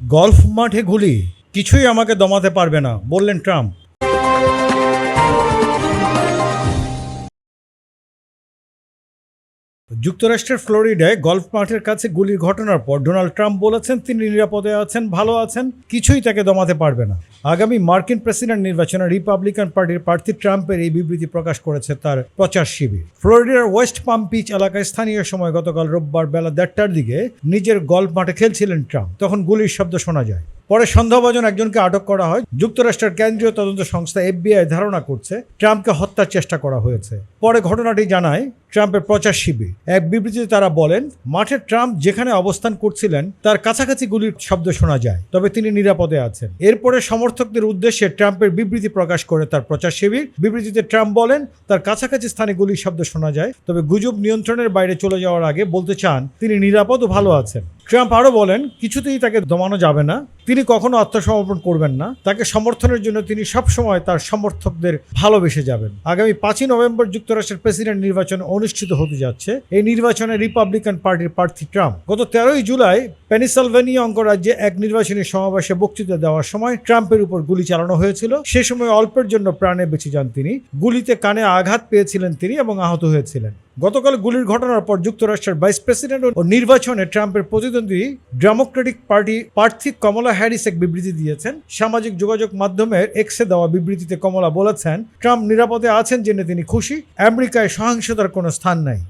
Golf মাঠে গুলি কিছুই আমাকে দমাতে পারবে না বললেন ট্রাম্প। যুক্তরাষ্ট্রের ফ্লোরিডায় গলফ মাঠের কাছে গুলির ঘটনার পর ডোনাল্ড ট্রাম্প বলেছেন, তিনি নিরাপদে আছেন, ভালো আছেন, কিছুই তাকে দমাতে পারবে না। আগামী মার্কিন প্রেসিডেন্ট নির্বাচনে রিপাবলিকান পার্টির প্রার্থী ট্রাম্পের এই বিবৃতি প্রকাশ করেছে তার প্রচার শিবির। ফ্লোরিডার ওয়েস্ট পাম পিচ এলাকায় স্থানীয় সময় গতকাল রোববার বেলা দেড়টার দিকে নিজের গল্ফ মাঠে খেলছিলেন ট্রাম্প। তখন গুলির শব্দ শোনা যায়। পরে সন্দেহভাজন একজনকে আটক করা হয়। যুক্তরাষ্ট্রের কেন্দ্রীয় তদন্ত সংস্থা এফবিআই ধারণা করছে, ট্রাম্পকে হত্যার চেষ্টা করা হয়েছে। পরে ঘটনাটি জানায় ট্রাম্পের প্রচার শিবির। এক বিবৃতিতে তারা বলেন, মাঠে ট্রাম্প যেখানে অবস্থান করছিলেন, তার কাছাকাছি গুলির শব্দ শোনা যায়, তবে তিনি নিরাপদে আছেন। এরপরে সমর্থকদের উদ্দেশ্যে ট্রাম্পের বিবৃতি প্রকাশ করে তার প্রচার শিবির। বিবৃতিতে ট্রাম্প বলেন, তার কাছাকাছি স্থানে গুলির শব্দ শোনা যায়, তবে গুজব নিয়ন্ত্রণের বাইরে চলে যাওয়ার আগে বলতে চান, তিনি নিরাপদ ও ভালো আছেন। ট্রাম্প আরও বলেন, কিছুতেই তাকে দমানো যাবে না, তিনি কখনো আত্মসমর্পণ করবেন না, তাকে সমর্থনের জন্য তিনি সবসময় তার সমর্থকদের ভালোবেসে যাবেন। আগামী পাঁচই নভেম্বর যুক্তরাষ্ট্রের প্রেসিডেন্ট নির্বাচন অনুষ্ঠিত হতে যাচ্ছে এই নির্বাচনে রিপাবলিকান পার্টির প্রার্থী ট্রাম্প। গত তেরোই জুলাই পেনিসলভেনিয়া অঙ্গরাজ্যে এক নির্বাচনী সমাবেশে বক্তৃতা দেওয়ার সময় ট্রাম্পের উপর গুলি চালানো হয়েছিল। সে সময় অল্পের জন্য প্রাণে বেঁচে যান তিনি। গুলিতে কানে আঘাত পেয়েছিলেন তিনি এবং আহত হয়েছিলেন। গতকাল গুলির ঘটনার পর যুক্তরাষ্ট্রের ভাইস প্রেসিডেন্ট ও নির্বাচনে ট্রাম্পের প্রতিদ্বন্দ্বী ডেমোক্রেটিক পার্টি প্রার্থী কমলা হ্যারিস এক বিবৃতি দিয়েছেন। সামাজিক যোগাযোগ মাধ্যমের এক্সে দেওয়া বিবৃতিতে কমলা বলেছেন, ট্রাম্প নিরাপদে আছেন জেনে তিনি খুশি। আমেরিকায় সহিংসতার কোনো স্থান নাই।